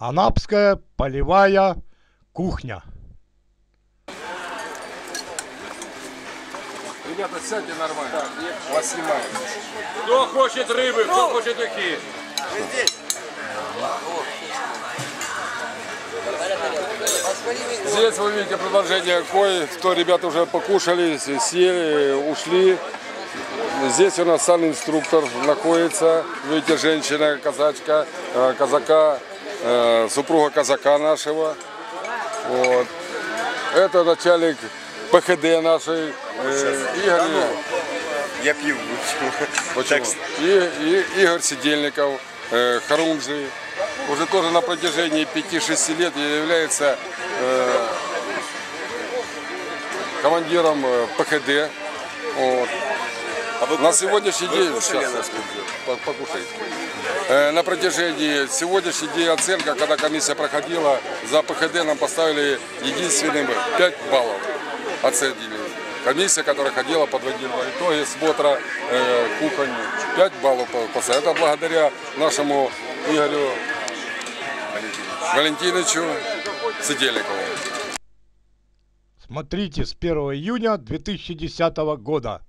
Анапская полевая кухня. Ребята, сядьте нормально. Вас снимают. Кто хочет рыбы, кто хочет ухи? Здесь вы видите продолжение кой, что ребята уже покушали, съели, ушли. Здесь у нас сам инструктор находится. Видите, женщина, казачка, э, казака, э, супруга казака нашего. Вот. Это начальник ПХД нашей э, Игорь. Я пью. Почему? И, и Игорь Сидельников, э, уже тоже на протяжении 5-6 лет является э, командиром ПХД. Вот. На сегодняшний день, кушали, сейчас, покушайте. Э, на протяжении сегодняшний день оценка, когда комиссия проходила, за ПХД нам поставили единственным 5 баллов оценили. Комиссия, которая ходила, подводила итоги смотра э, кухонь, 5 баллов по- поставили. Это благодаря нашему Игорю Валентиновичу Сидельникову. Смотрите с 1 июня 2010 года.